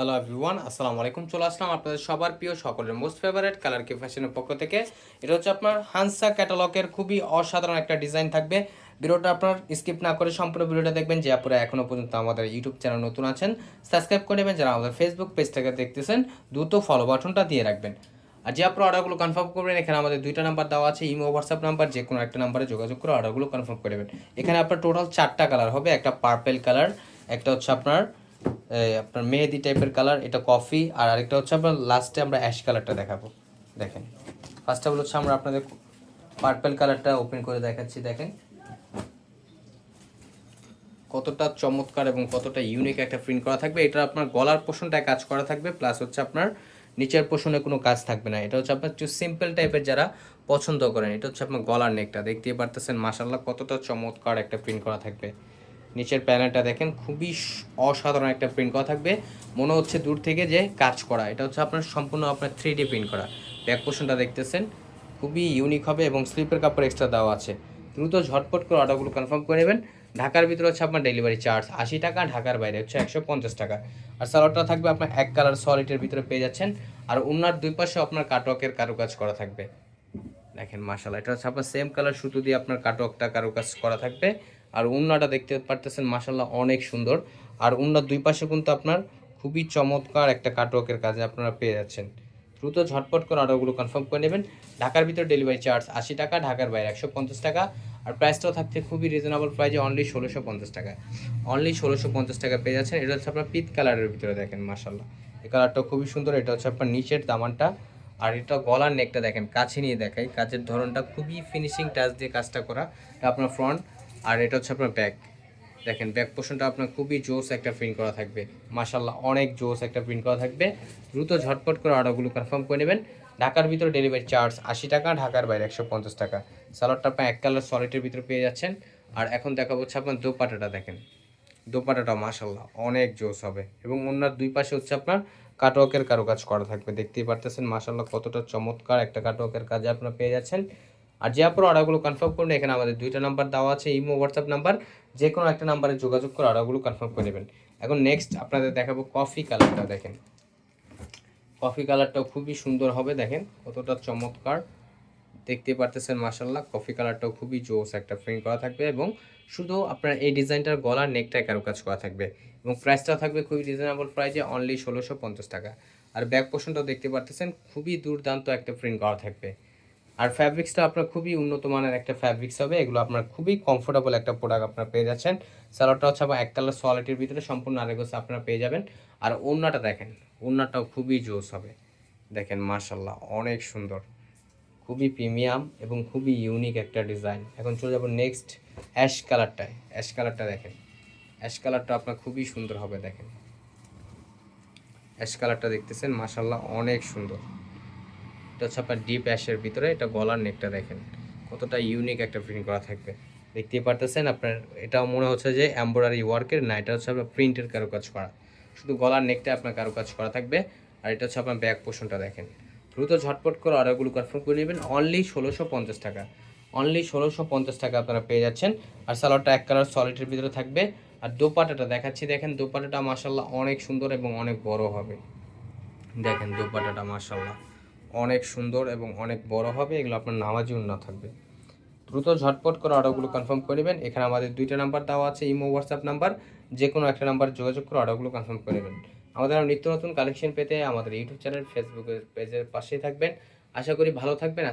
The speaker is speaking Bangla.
হ্যালো এভরিওয়ান আসসালামু আলাইকুম চলে আসলাম আপনাদের সবার প্রিয় সকলের মোস্ট ফেভারিট কালার কি ফ্যাশনের পক্ষ থেকে। এটা হচ্ছে আপনার হানসা ক্যাটালগের খুবই অসাধারণ একটা ডিজাইন থাকবে। ভিডিওটা আপনার স্কিপ না করে সম্পূর্ণ ভিডিওটা দেখবেন। যে আপনারা এখনও পর্যন্ত আমাদের ইউটিউব চ্যানেল নতুন আছেন সাবস্ক্রাইব করে নেবেন। যারা আমাদের ফেসবুক পেজ থেকে দেখতেছেন, দ্রুত ফলো বাটনটা দিয়ে রাখবেন। আর যে আপনার অর্ডারগুলো কনফার্ম করবেন, এখানে আমাদের দুইটা নাম্বার দেওয়া আছে। ইমো হোয়াটসঅ্যাপ নাম্বার যে কোনো একটা নাম্বারে যোগাযোগ করে অর্ডারগুলো কনফার্ম করে নেবেন। এখানে আপনার টোটাল চারটা কালার হবে। একটা পার্পেল কালার একটা হচ্ছে আপনার আপনার মেহেদি টাইপের কালার এটা কফি আর আরেকটা হচ্ছে আপনার লাস্টে আমরা অ্যাশ কালারটা দেখাবো। দেখেন। ফার্স্ট অফ হচ্ছে আমরা আপনাদের পার্পেল কালারটা ওপেন করে দেখাচ্ছি, দেখেন। কতটা চমৎকার এবং কতটা ইউনিক একটা প্রিন্ট করা থাকবে। এটা আপনার গলার পোষণটায় কাজ করা থাকবে প্লাস হচ্ছে আপনার নিচের পোষণে কোনো কাজ থাকবে না। এটা হচ্ছে আপনার একটু সিম্পল টাইপের যারা পছন্দ করেন, এটা হচ্ছে আপনার গলার নেকটা দেখতেই পারতেছেন মাসাল্লাহ কতটা চমৎকার একটা প্রিন্ট করা থাকবে। নিচের প্যানেলটা দেখেন, খুবই অসাধারণ একটা প্রিন্ট করা থাকবে। মনে হচ্ছে দূর থেকে যে কাজ করা। এটা হচ্ছে আপনার সম্পূর্ণ আপনার থ্রি ডি প্রিন্ট করা। ব্যাক পোর্শনটা দেখতেছেন, খুবই ইউনিক হবে এবং স্লিপের কাপড় এক্সট্রা দেওয়া আছে। দ্রুত ঝটপট করে অর্ডারগুলো কনফার্ম করে নেবেন। ঢাকার ভিতরে হচ্ছে আপনার ডেলিভারি চার্জ আশি টাকা, ঢাকার বাইরে হচ্ছে একশো পঞ্চাশ টাকা। আর সালোয়ারটা থাকবে আপনার এক কালার সলিটের ভিতরে পেয়ে যাচ্ছেন। আর ওনার দুই পাশে আপনার কাটওয়ার্কের কারুকাজ করা থাকবে। দেখেন মাশাল্লাহ এটা হচ্ছে আপনার সেম কালার সুতো দিয়ে আপনার কাটওয়ার্কটা কারুকাজ করা থাকবে। আর উন্নাটা দেখতে পারতেছেন মাশাল্লাহ অনেক সুন্দর। আর উন্নার দুই পাশে কিন্তু আপনার খুবই চমৎকার একটা কাটওয়ার্কের কাজে আপনারা পেয়ে যাচ্ছেন। দ্রুত ঝটপট করে অর্ডারগুলো কনফার্ম করে নেবেন। ঢাকার ভিতরে ডেলিভারি চার্জ আশি টাকা, ঢাকার বাইরে একশো পঞ্চাশ টাকা। আর প্রাইসটাও থাকছে খুবই রিজনেবল প্রাইজে অনলি ষোলোশো পঞ্চাশ টাকা। অনলি ষোলোশো পঞ্চাশ টাকা পেয়ে যাচ্ছেন। এটা হচ্ছে আপনার পিত কালারের ভিতরে দেখেন মাশাল্লাহ এই কালারটা খুবই সুন্দর। এটা হচ্ছে আপনার নিচের দামানটা। আর এটা গলার নেকটা দেখেন, কাছে নিয়ে দেখাই। কাজের ধরনটা খুবই ফিনিশিং টাচ দিয়ে কাজটা করা। এটা আপনার ফ্রন্ট আর এটা হচ্ছে আপনার ব্যাক দেখেন ব্যাক পোর্শনটা আপনার খুবই জোস একটা প্রিন্ট করা থাকবে। মাশাল্লাহ অনেক জোস একটা প্রিন্ট করা থাকবে। দ্রুত ঝটপট করে অর্ডারগুলো কনফার্ম করে নেবেন। ঢাকার ভিতরে ডেলিভারি চার্জ আশি টাকা, ঢাকার বাইরে একশো পঞ্চাশ টাকা। সালোয়ারটা আপনার এক কালার সলিডের ভিতরে পেয়ে যাচ্ছেন। আর এখন দেখা হচ্ছে আপনার দোপাটাটা দেখেন। দোপাটাটা মাশাল্লাহ অনেক জোস হবে। এবং অন্যার দুই পাশে হচ্ছে আপনার কাটওয়ার্কের কারুকাজ করা থাকবে। দেখতেই পারতেছেন মাশাল্লাহ কতটা চমৎকার একটা কাটওয়ার্কের কাজে আপনারা পেয়ে যাচ্ছেন। আর যে আপনার অর্ডারগুলো কনফার্ম করুন এখানে আমাদের দুইটা নাম্বার দেওয়া আছে, ইমো হোয়াটসঅ্যাপ নাম্বার যে কোনো একটা নাম্বারে যোগাযোগ করে অর্ডারগুলো কনফার্ম করে নেবেন। এখন নেক্সট আপনাদের দেখাবো কফি কালারটা দেখেন। কফি কালারটাও খুবই সুন্দর হবে, দেখেন কতটা চমৎকার। দেখতে পারতেছেন মাসাল্লাহ কফি কালারটাও খুবই জোস একটা প্রিন্ট করা থাকবে এবং শুধু আপনার এই ডিজাইনটার গলার নেকটায় কারুকাজ করা থাকবে এবং প্রাইসটাও থাকবে খুবই রিজনেবল প্রাইসে অনলি ষোলোশো পঞ্চাশ টাকা। আর ব্যাক পোর্শনটাও দেখতে পারতেছেন, খুবই দুর্দান্ত একটা প্রিন্ট করা থাকবে। আর ফ্যাব্রিক্সটা আপনার খুবই উন্নত মানের একটা ফ্যাব্রিক্স হবে, এগুলো আপনার খুবই কমফোর্টেবল একটা প্রোডাক্ট আপনারা পেয়ে যাচ্ছেন। সালোয়ারটা হচ্ছে আবার এক কালার সোয়ালিটির ভিতরে সম্পূর্ণ আরেকোস আপনারা পেয়ে যাবেন। আর ওড়নাটা দেখেন, ওড়নাটাও খুবই জোস হবে। দেখেন মার্শাল্লাহ অনেক সুন্দর। খুবই প্রিমিয়াম এবং খুবই ইউনিক একটা ডিজাইন এখন চলে যাব নেক্সট অ্যাশ কালারটায় অ্যাশ কালারটা দেখেন অ্যাশ কালারটা আপনার খুবই সুন্দর হবে, দেখেন। অ্যাশ কালারটা দেখতেছেন মাশাল্লাহ অনেক সুন্দর। এটা হচ্ছে আপনার ডিপ অ্যাশের ভিতরে এটা গলার নেকটা দেখেন। কতটা ইউনিক একটা প্রিন্ট করা থাকবে। দেখতেই পারতেছেন আপনার, এটাও মনে হচ্ছে যে এম্ব্রয়ডারি ওয়ার্কের না, এটা হচ্ছে আপনার প্রিন্টের কারুকাজ করা। শুধু গলার নেকটা আপনার কারুকাজ করা থাকবে, আর এটা হচ্ছে আপনার ব্যাক পোর্শনটা দেখেন। দ্রুত ঝটপট করে অর্ডারগুলো কনফার্ম করে নেবেন অনলি ষোলোশো পঞ্চাশ টাকা। অনলি ষোলোশো পঞ্চাশ টাকা আপনারা পেয়ে যাচ্ছেন, আর সালোয়ারটা এক কালার সলিডের ভিতরে থাকবে। আর দোপাটাটা দেখাচ্ছি, দেখেন দোপাটাটা মাসাল্লাহ অনেক সুন্দর এবং অনেক বড় হবে। দেখেন দোপাটাটা মাসাল্লাহ অনেক সুন্দর এবং অনেক বড় হবে, এগুলো আপনার নামাজি উন্না থাকবে। দ্রুত ঝটপট করে অর্ডারগুলো কনফার্ম করে নেবেন। এখানে আমাদের দুইটা নাম্বার দেওয়া আছে, ইমো হোয়াটসঅ্যাপ নাম্বার যে কোনো একটা নাম্বার যোগাযোগ করে অর্ডারগুলো কনফার্ম করে নেবেন। আমাদের নিত্য নতুন কালেকশন পেতে আমাদের ইউটিউব চ্যানেল ফেসবুকের পেজের পাশেই থাকবেন। আশা করি ভালো থাকবেন।